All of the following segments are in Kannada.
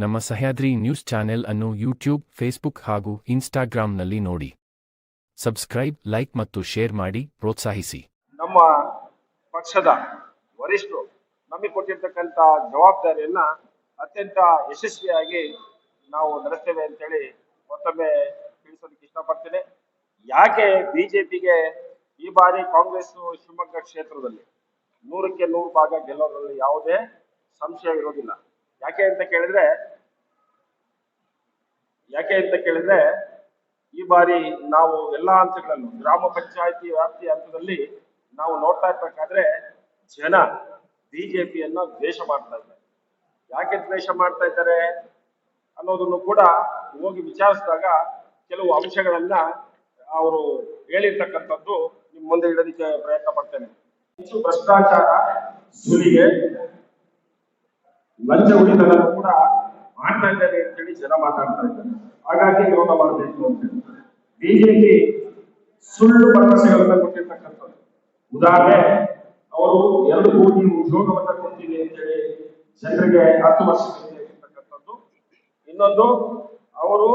ನಮ್ಮ ಸಹ್ಯಾದ್ರಿ ನ್ಯೂಸ್ ಚಾನೆಲ್ ಅನ್ನು ಯೂಟ್ಯೂಬ್, ಫೇಸ್ಬುಕ್ ಹಾಗೂ ಇನ್ಸ್ಟಾಗ್ರಾಂನಲ್ಲಿ ನೋಡಿ. ಸಬ್ಸ್ಕ್ರೈಬ್, ಲೈಕ್ ಮತ್ತು ಶೇರ್ ಮಾಡಿ ಪ್ರೋತ್ಸಾಹಿಸಿ. ನಮ್ಮ ಪಕ್ಷದ ವರಿಷ್ಠರು ನಮಗೆ ಕೊಟ್ಟಿರ್ತಕ್ಕಂಥ ಜವಾಬ್ದಾರಿಯನ್ನ ಅತ್ಯಂತ ಯಶಸ್ವಿಯಾಗಿ ನಾವು ನಡೆಸ್ತೇವೆ ಅಂತೇಳಿ ಮತ್ತೊಮ್ಮೆ ತಿಳಿಸೋದಕ್ಕೆ ಇಷ್ಟಪಡ್ತೇನೆ. ಯಾಕೆ ಬಿಜೆಪಿಗೆ ಈ ಬಾರಿ ಕಾಂಗ್ರೆಸ್ ಶಿವಮೊಗ್ಗ ಕ್ಷೇತ್ರದಲ್ಲಿ ನೂರಕ್ಕೆ ನೂರು ಭಾಗ ಗೆಲ್ಲೋದ್ರಲ್ಲಿ ಯಾವುದೇ ಸಂಶಯ ಇರೋದಿಲ್ಲ ಯಾಕೆ ಅಂತ ಕೇಳಿದ್ರೆ, ಯಾಕೆ ಅಂತ ಕೇಳಿದ್ರೆ, ಈ ಬಾರಿ ನಾವು ಎಲ್ಲಾ ಹಂತಗಳಲ್ಲೂ, ಗ್ರಾಮ ಪಂಚಾಯತಿ ವ್ಯಾಪ್ತಿ ಹಂತದಲ್ಲಿ ನಾವು ನೋಡ್ತಾ ಇರ್ಬೇಕಾದ್ರೆ, ಜನ ಬಿಜೆಪಿಯನ್ನ ದ್ವೇಷ ಮಾಡ್ತಾ ಇದ್ದಾರೆ. ಯಾಕೆ ದ್ವೇಷ ಮಾಡ್ತಾ ಇದ್ದಾರೆ ಅನ್ನೋದನ್ನು ಕೂಡ ಹೋಗಿ ವಿಚಾರಿಸಿದಾಗ ಕೆಲವು ಅಂಶಗಳನ್ನ ಅವರು ಹೇಳಿರ್ತಕ್ಕಂಥದ್ದು ನಿಮ್ ಮುಂದೆ ಇಡೋದಕ್ಕೆ ಪ್ರಯತ್ನ ಪಡ್ತೇನೆ. ಹೆಚ್ಚು ಭ್ರಷ್ಟಾಚಾರ ಸುಲಿಗೆ ಲಂಚ ಉಳಿದನ್ನು ಕೂಡ ಮಾಡ್ತಾ ಇದ್ದಾರೆ ಅಂತೇಳಿ ಜನ ಮಾತಾಡ್ತಾ ಇದ್ದಾರೆ. ಹಾಗಾಗಿ ವಿರೋಧ ಮಾಡಬೇಕು ಅಂತ ಬಿಜೆಪಿ ಸುಳ್ಳು ಭರವಸೆಗಳನ್ನ ಕೊಟ್ಟಿರ್ತಕ್ಕಂಥದ್ದು. ಉದಾಹರಣೆ, ಅವರು ಎರಡು ಕೋಟಿ ಉದ್ಯೋಗವನ್ನ ಕೊಟ್ಟಿದೆ ಅಂತೇಳಿ ಜನರಿಗೆ ಹತ್ತು ವರ್ಷಕ್ಕೆ ಹೇಳಿರ್ತಕ್ಕಂಥದ್ದು ಇನ್ನೊಂದು, ಅವರು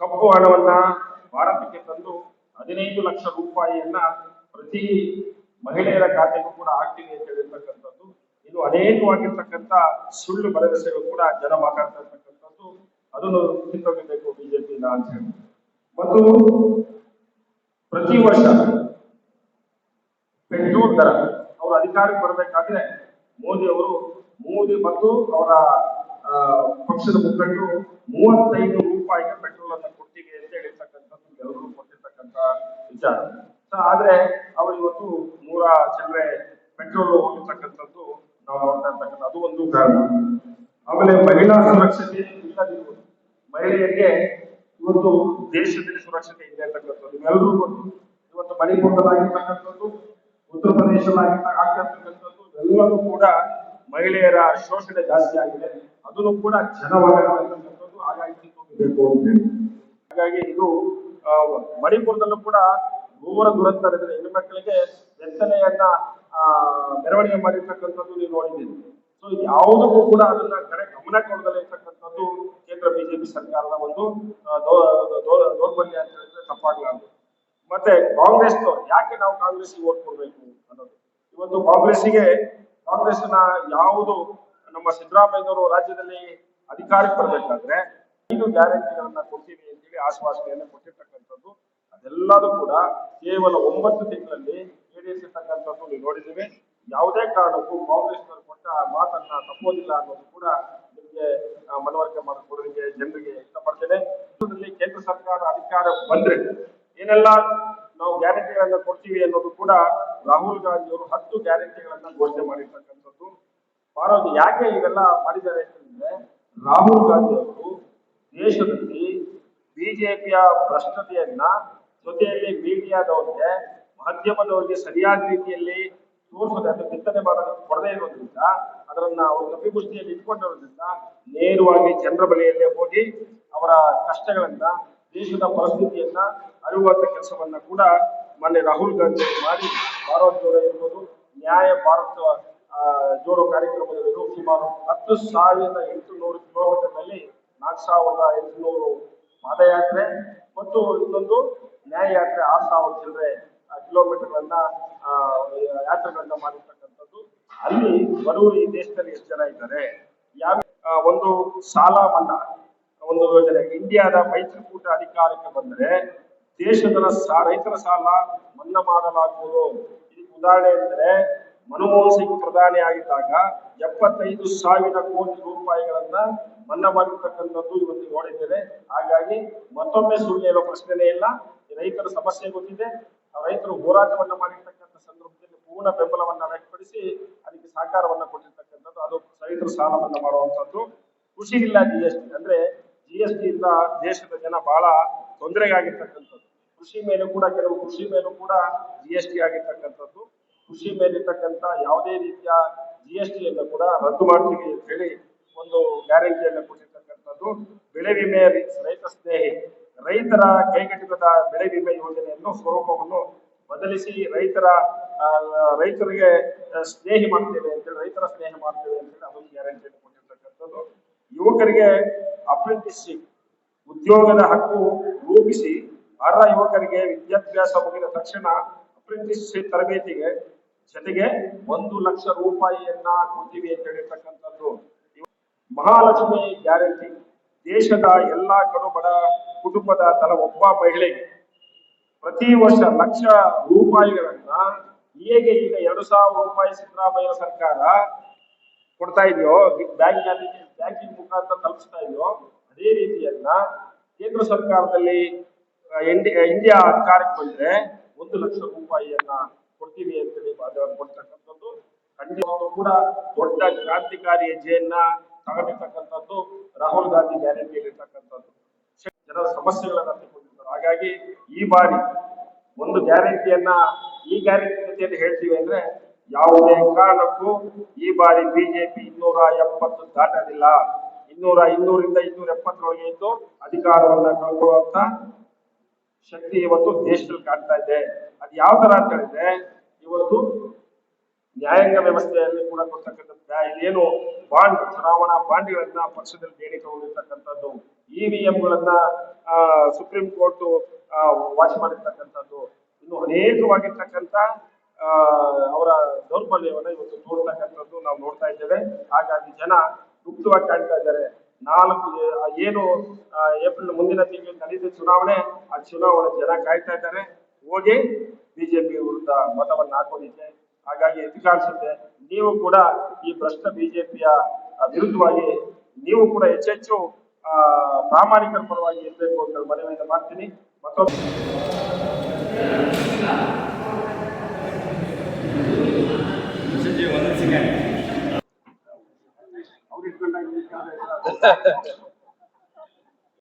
ಕಪ್ಪು ಹಣವನ್ನ ಭಾರತಕ್ಕೆ ತಂದು ಹದಿನೈದು ಲಕ್ಷ ರೂಪಾಯಿಯನ್ನ ಪ್ರತಿ ಮಹಿಳೆಯರ ಖಾತೆಗೂ ಕೂಡ ಹಾಕ್ತೀವಿ ಅಂತ ಹೇಳಿರ್ತಕ್ಕಂಥದ್ದು ಇನ್ನು ಅನೇಕವಾಗಿರ್ತಕ್ಕಂಥ ಸುಳ್ಳು ಭರವಸೆಗಳು ಕೂಡ ಜನ ಮಾತಾಡ್ತಾ ಇರ್ತಕ್ಕಂಥದ್ದು ಅದನ್ನು ಕಿತ್ತೊಗಿಬೇಕು ಬಿಜೆಪಿಯಿಂದ ಅಂತ ಹೇಳಿ ಮತ್ತು ಪ್ರತಿ ವರ್ಷ ಪೆಟ್ರೋಲ್ ದರ ಅವರು ಅಧಿಕಾರಕ್ಕೆ ಬರಬೇಕಾದ್ರೆ ಮೋದಿ ಅವರು ಮೋದಿ ಮತ್ತು ಅವರ ಪಕ್ಷದ ಮುಖಂಡರು ಮೂವತ್ತೈದು ರೂಪಾಯಿಗೆ ಪೆಟ್ರೋಲ್ ಅನ್ನು ಕೊಟ್ಟಿಗೆ ಅಂತ ಹೇಳಿರ್ತಕ್ಕಂಥದ್ದು ಎಲ್ಲರೂ ಕೊಟ್ಟಿರ್ತಕ್ಕಂಥ ವಿಚಾರ. ಆದ್ರೆ ಅವರು ಇವತ್ತು ನೂರ ಚಿಲ್ಲರೆ ಪೆಟ್ರೋಲ್ ಹೋಗಿರ್ತಕ್ಕಂಥದ್ದು ನಾವು ನೋಡ್ತಾ ಇರ್ತಕ್ಕಂಥ ಅದು ಒಂದು ಕಾರಣ ಆಮೇಲೆ ಮಹಿಳಾ ಸುರಕ್ಷತೆ ಇಲ್ಲದಿರುವುದು ಮಹಿಳೆಯರಿಗೆ ಇವತ್ತು ದೇಶದಲ್ಲಿ ಸುರಕ್ಷತೆ ಇದೆ ಅಂತಕ್ಕಂಥದ್ದು ನಿಮ್ಮೆಲ್ಲರೂ ಗೊತ್ತು. ಇವತ್ತು ಮಣಿಪುರದಲ್ಲಾಗಿರ್ತಕ್ಕಂಥದ್ದು ಉತ್ತರ ಪ್ರದೇಶದಲ್ಲಿ ಆಗ್ತಿರ್ತಕ್ಕಂಥದ್ದು ಎಲ್ಲವೂ ಕೂಡ ಮಹಿಳೆಯರ ಶೋಷಣೆ ಜಾಸ್ತಿ ಆಗಿದೆ. ಅದನ್ನು ಕೂಡ ಜನವಾಗತಕ್ಕಂಥದ್ದು ಹಾಗಾಗಿ ಕಿತ್ತೋಗಬೇಕು ಅಂತ ಹೇಳಿ. ಹಾಗಾಗಿ ಇದು ಮಣಿಪುರದಲ್ಲೂ ಕೂಡ ಮೂವರ ದುರಂತ ನಡೆದಿದೆ. ಮಕ್ಕಳಿಗೆ ವೆತ್ತನೆಯನ್ನ ಆ, ಮೆರವಣಿಗೆ ಮಾಡಿರ್ತಕ್ಕಂಥದ್ದು ನೀವು ನೋಡಿದ್ದೀರಿ. ಸೊ ಯಾವುದಕ್ಕೂ ಕೂಡ ಅದನ್ನ ಕಡೆ ಗಮನ ಕೊಡದಲ್ಲೇ ಇರ್ತಕ್ಕಂಥದ್ದು ಕೇಂದ್ರ ಬಿಜೆಪಿ ಸರ್ಕಾರದ ಒಂದು ದೌರ್ಬಲ್ಯ ಅಂತ ಹೇಳಿದ್ರೆ ತಪ್ಪಾಗಲಾರದು ಮತ್ತೆ ಕಾಂಗ್ರೆಸ್ ಯಾಕೆ ನಾವು ಕಾಂಗ್ರೆಸ್ಗೆ ಓಟ್ ಕೊಡ್ಬೇಕು ಅನ್ನೋದು. ಇವತ್ತು ಕಾಂಗ್ರೆಸ್ಸಿಗೆ, ಕಾಂಗ್ರೆಸ್ನ ಯಾವುದು ನಮ್ಮ ಸಿದ್ದರಾಮಯ್ಯನವರು ರಾಜ್ಯದಲ್ಲಿ ಅಧಿಕಾರಕ್ಕೆ ಬರಬೇಕಾದ್ರೆ ಐದು ಗ್ಯಾರಂಟಿಗಳನ್ನ ಕೊಡ್ತೀವಿ ಅಂತೇಳಿ ಆಶ್ವಾಸನೆಯನ್ನು ಕೊಟ್ಟಿರ್ತಕ್ಕಂಥದ್ದು. ಅದೆಲ್ಲದೂ ಕೂಡ ಕೇವಲ ಒಂಬತ್ತು ತಿಂಗಳಲ್ಲಿ ಈಡೇರಿಸಿರ್ತಕ್ಕಂಥದ್ದು ನೀವು ನೋಡಿದ್ದೀವಿ. ಯಾವುದೇ ಕಾರಣಕ್ಕೂ ಕಾಂಗ್ರೆಸ್ನವರು ಕೊಟ್ಟ ಮಾತನ್ನ ತಪ್ಪೋದಿಲ್ಲ ಅನ್ನೋದು ಕೂಡ ನಿಮಗೆ ಮನವರಿಕೆ ಮಾಡಿಕೊಡೋದಕ್ಕೆ ಜನರಿಗೆ ಇಷ್ಟಪಡ್ತೇನೆ. ಇದರಲ್ಲಿ ಕೇಂದ್ರ ಸರ್ಕಾರ ಅಧಿಕಾರ ಬಂದ್ರೆ ಏನೆಲ್ಲ ನಾವು ಗ್ಯಾರಂಟಿಗಳನ್ನ ಕೊಡ್ತೀವಿ ಅನ್ನೋದು ಕೂಡ ರಾಹುಲ್ ಗಾಂಧಿ ಅವರು ಹತ್ತು ಗ್ಯಾರಂಟಿಗಳನ್ನ ಘೋಷಣೆ ಮಾಡಿರ್ತಕ್ಕಂಥದ್ದು. ಮಾಡೋದು ಯಾಕೆ ಇವೆಲ್ಲ ಮಾಡಿದ್ದಾರೆ ಅಂತಂದ್ರೆ ರಾಹುಲ್ ಗಾಂಧಿ ಅವರು ದೇಶದಲ್ಲಿ ಬಿಜೆಪಿಯ ಭ್ರಷ್ಟತೆಯನ್ನ ಜೊತೆಯಲ್ಲಿ ಮೀಡಿಯಾದವ್ರಿಗೆ, ಮಾಧ್ಯಮದವರಿಗೆ ಸರಿಯಾದ ರೀತಿಯಲ್ಲಿ ತೋರಿಸದೆ ಅಥವಾ ಬಿತ್ತನೆ ಮಾಡೋದಕ್ಕೆ ಕೊಡದೇ ಇರೋದ್ರಿಂದ, ಅದರನ್ನ ಅವರು ಕಪಿಮುಷ್ಟಿಯಲ್ಲಿ ಇಟ್ಕೊಂಡಿರೋದ್ರಿಂದ ನೇರವಾಗಿ ಜನರ ಬಳಿಯಲ್ಲೇ ಹೋಗಿ ಅವರ ಕಷ್ಟಗಳನ್ನ, ದೇಶದ ಪರಿಸ್ಥಿತಿಯನ್ನ ಅರಿಯುವಂತ ಕೆಲಸವನ್ನ ಕೂಡ ಮೊನ್ನೆ ರಾಹುಲ್ ಗಾಂಧಿ ಮಾಡಿ, ಭಾರತ್ ಜೋಡೋ ಇರ್ಬೋದು ನ್ಯಾಯ ಭಾರತ ಜೋಡೋ ಕಾರ್ಯಕ್ರಮದಲ್ಲಿ ಸುಮಾರು ಹತ್ತು ಸಾವಿರದ ಎಂಟುನೂರು ಕಿಲೋಮೀಟರ್ನಲ್ಲಿ ನಾಲ್ಕು ಸಾವಿರದ ಎಂಟುನೂರು ಪಾದಯಾತ್ರೆ ಮತ್ತು ಇನ್ನೊಂದು ನ್ಯಾಯ ಯಾತ್ರೆ ಆರು ಸಾವಿರ ಚಿಲ್ಲರೆ ಕಿಲೋಮೀಟರ್ಗಳನ್ನ ಗಳನ್ನ ಯಾತ್ರೆಗಳನ್ನ ಮಾಡಿರ್ತಕ್ಕಂಥದ್ದು. ಅಲ್ಲಿ ಬಡವರು ಈ ದೇಶದಲ್ಲಿ ಎಷ್ಟು ಜನ ಇದ್ದಾರೆ? ಯಾವ ಒಂದು ಸಾಲ ಮನ್ನಾ, ಒಂದು ಯೋಜನೆ. ಇಂಡಿಯಾದ ಮೈತ್ರಿಕೂಟ ಅಧಿಕಾರಕ್ಕೆ ಬಂದರೆ ದೇಶದ ರೈತರ ಸಾಲ ಮನ್ನಾ ಮಾಡಲಾಗುವುದು. ಇದಕ್ಕೆ ಉದಾಹರಣೆ ಎಂದರೆ, ಮನಮೋಹನ್ ಸಿಂಗ್ ಪ್ರಧಾನಿ ಆಗಿದ್ದಾಗ ಎಪ್ಪತ್ತೈದು ಸಾವಿರ ಕೋಟಿ ರೂಪಾಯಿಗಳನ್ನ ಮನ್ನಾ ಮಾಡಿರ್ತಕ್ಕಂಥದ್ದು ಇವತ್ತು ನೋಡಿದ್ದೇವೆ. ಹಾಗಾಗಿ ಮತ್ತೊಮ್ಮೆ ಸುಳ್ಳು ಹೇಳೋ ಪ್ರಶ್ನೆನೇ ಇಲ್ಲ. ರೈತರ ಸಮಸ್ಯೆ ಗೊತ್ತಿದೆ. ರೈತರು ಹೋರಾಟವನ್ನು ಮಾಡಿರ್ತಕ್ಕಂಥ ಸಂದರ್ಭದಲ್ಲಿ ಪೂರ್ಣ ಬೆಂಬಲವನ್ನ ವ್ಯಕ್ತಪಡಿಸಿ ಅದಕ್ಕೆ ಸಹಕಾರವನ್ನ ಕೊಟ್ಟಿರ್ತಕ್ಕಂಥದ್ದು. ಅದು ರೈತರು ಸಾಲವನ್ನು ಮಾಡುವಂಥದ್ದು. ಕೃಷಿ ಇಲ್ಲ ಜಿ ಎಸ್ ಟಿ ಅಂದ್ರೆ ಜಿ ಎಸ್ ಟಿ ಇಂದ ದೇಶದ ಜನ ಬಹಳ ತೊಂದರೆಗಾಗಿರ್ತಕ್ಕಂಥದ್ದು. ಕೃಷಿ ಮೇಲೆ ಕೂಡ ಕೆಲವು ಕೃಷಿ ಮೇಲೂ ಕೂಡ ಜಿ ಎಸ್ ಟಿ ಆಗಿರ್ತಕ್ಕಂಥದ್ದು. ಕೃಷಿ ಮೇಲಿರ್ತಕ್ಕಂಥ ಯಾವುದೇ ರೀತಿಯ ಜಿ ಎಸ್ ಟಿಯನ್ನು ಕೂಡ ರದ್ದು ಮಾಡ್ತೀವಿ ಅಂತ ಹೇಳಿ ಒಂದು ಗ್ಯಾರಂಟಿಯನ್ನು ಕೊಟ್ಟಿರ್ತಕ್ಕಂಥದ್ದು. ಬೆಳೆ ವಿಮೆ ರೈತ ಸ್ನೇಹಿ. ರೈತರ ಕೈಗೆಟುಕದ ಬೆಳೆ ವಿಮೆ ಯೋಜನೆಯನ್ನು ಸ್ವರೂಪವನ್ನು ಬದಲಿಸಿ ರೈತರ ರೈತರಿಗೆ ಸ್ನೇಹಿ ಮಾಡ್ತೇವೆ ಅಂತೇಳಿ, ರೈತರ ಸ್ನೇಹ ಮಾಡ್ತೇವೆ ಅಂತೇಳಿ ಅದೊಂದು ಗ್ಯಾರಂಟಿ ಕೊಟ್ಟಿರ್ತಕ್ಕಂಥದ್ದು ಯುವಕರಿಗೆ ಅಪ್ರೆಂಟಿಸ್ಶಿಪ್ ಉದ್ಯೋಗದ ಹಕ್ಕು ರೂಪಿಸಿ ಅರ್ಹ ಯುವಕರಿಗೆ ವಿದ್ಯಾಭ್ಯಾಸ ಮುಗಿದ ತಕ್ಷಣ ಅಪ್ರೆಂಟಿಸ್ಶಿಪ್ ತರಬೇತಿಗೆ ಜೊತೆಗೆ ಒಂದು ಲಕ್ಷ ರೂಪಾಯಿಯನ್ನ ಕೊಡ್ತೀವಿ ಅಂತ ಹೇಳಿರ್ತಕ್ಕಂಥದ್ದು ಮಹಾಲಕ್ಷ್ಮಿ ಗ್ಯಾರಂಟಿ ದೇಶದ ಎಲ್ಲಾ ಕಡು ಬಡ ಕುಟುಂಬದ ತಲಾ ಒಬ್ಬ ಮಹಿಳೆಗೆ ಪ್ರತಿ ವರ್ಷ ಲಕ್ಷ ರೂಪಾಯಿಗಳನ್ನ ಹೇಗೆ ಈಗ ಎರಡು ಸಾವಿರ ರೂಪಾಯಿ ಸಿದ್ದರಾಮಯ್ಯ ಸರ್ಕಾರ ಕೊಡ್ತಾ ಇದೆಯೋ ಬ್ಯಾಂಕ್ ಬ್ಯಾಂಕಿಂಗ್ ಮುಖಾಂತರ ತಲುಪಿಸ್ತಾ ಇದೆಯೋ, ಅದೇ ರೀತಿಯನ್ನ ಕೇಂದ್ರ ಸರ್ಕಾರದಲ್ಲಿ ಇಂಡಿ- ಇಂಡಿಯಾ ಅಧಿಕಾರಕ್ಕೆ ಬಂದ್ರೆ ಒಂದು ಲಕ್ಷ ರೂಪಾಯಿಯನ್ನ ಕೊಡ್ತೀವಿ ಅಂತೇಳಿ ಹೇಳಿ ಕೊಡ್ತಕ್ಕಂಥದ್ದು. ಖಂಡಿತವಾಗ್ಲೂ ಕೂಡ ದೊಡ್ಡ ಕ್ರಾಂತಿಕಾರಿ ಹೆಜ್ಜೆಯನ್ನ ತಗೊಂಡಿರ್ತಕ್ಕಂಥದ್ದು ರಾಹುಲ್ ಗಾಂಧಿ ಗ್ಯಾರಂಟಿ ಜನರ ಸಮಸ್ಯೆಗಳನ್ನ ತಿಳ್ಕೊಂಡಿದ್ದರು. ಹಾಗಾಗಿ ಈ ಬಾರಿ ಒಂದು ಗ್ಯಾರಂಟಿಯನ್ನ ಈ ಗ್ಯಾರಂಟಿ ಜೊತೆಯಲ್ಲಿ ಹೇಳ್ತೀವಿ ಅಂದ್ರೆ ಯಾವುದೇ ಕಾರಣಕ್ಕೂ ಈ ಬಾರಿ ಬಿಜೆಪಿ ಇನ್ನೂರ ಎಪ್ಪತ್ತು ದಾಟಲಿಲ್ಲ. ಇನ್ನೂರ ಇನ್ನೂರಿಂದ ಇನ್ನೂರ ಎಪ್ಪತ್ತರೊಳಗೆ ಇದ್ದು ಅಧಿಕಾರವನ್ನ ಕಳ್ಕೊಳ್ಳುವಂತ ಶಕ್ತಿ ಇವತ್ತು ದೇಶದಲ್ಲಿ ಕಾಣ್ತಾ ಇದೆ. ಅದು ಯಾವ ತರ ಅಂತ ಹೇಳಿದ್ರೆ, ಇವತ್ತು ನ್ಯಾಯಾಂಗ ವ್ಯವಸ್ಥೆಯಲ್ಲಿ ಕೂಡ ಕೊಡ್ತಕ್ಕಂಥದ್ದು. ಏನು ಬಾಂಡ್ ಚುನಾವಣಾ ಬಾಂಡ್ಗಳನ್ನ ಪಕ್ಷದಲ್ಲಿ ಬೇಡಿ ತಗೊಂಡಿರ್ತಕ್ಕಂಥದ್ದು. ಇವಿಎಂಗಳನ್ನ ಸುಪ್ರೀಂ ಕೋರ್ಟ್ ವಾಚ್ ಮಾಡಿರ್ತಕ್ಕಂಥದ್ದು. ಇನ್ನು ಅನೇಕವಾಗಿರ್ತಕ್ಕಂಥ ಅವರ ದೌರ್ಬಲ್ಯವನ್ನ ಇವತ್ತು ತೋರ್ತಕ್ಕಂಥದ್ದು ನಾವು ನೋಡ್ತಾ ಇದ್ದೇವೆ. ಹಾಗಾಗಿ ಜನ ಗುಪ್ತವಾಗಿ ಕಾಣ್ತಾ ಇದ್ದಾರೆ. ನಾಲ್ಕು ಏನು ಏಪ್ರಿಲ್ ಮುಂದಿನ ತಿಂಗಳು ನಡೆಯುತ್ತೆ ಚುನಾವಣೆ, ಆ ಚುನಾವಣೆ ಜನ ಕಾಯ್ತಾ ಇದ್ದಾರೆ. ಹೋಗಿ ಬಿಜೆಪಿ ವಿರುದ್ಧ ಮತವನ್ನು ಹಾಕೋದಿಕ್ಕೆ ಹಾಗಾಗಿ ಎದುಕಾಣಿಸುತ್ತೆ ನೀವು ಕೂಡ ಈ ಭ್ರಷ್ಟ ಬಿಜೆಪಿಯ ವಿರುದ್ಧವಾಗಿ ನೀವು ಕೂಡ ಹೆಚ್ಚೆಚ್ಚು ಆ, ಪ್ರಾಮಾಣಿಕರ ಪರವಾಗಿ ಇರಬೇಕು ಅಂತ ಮನವಿಯಿಂದ ಮಾಡ್ತೀನಿ. ಮತ್ತೊಮ್ಮೆ ಅವ್ರಿಗೆ ಇಟ್ಕೊಂಡಾಗ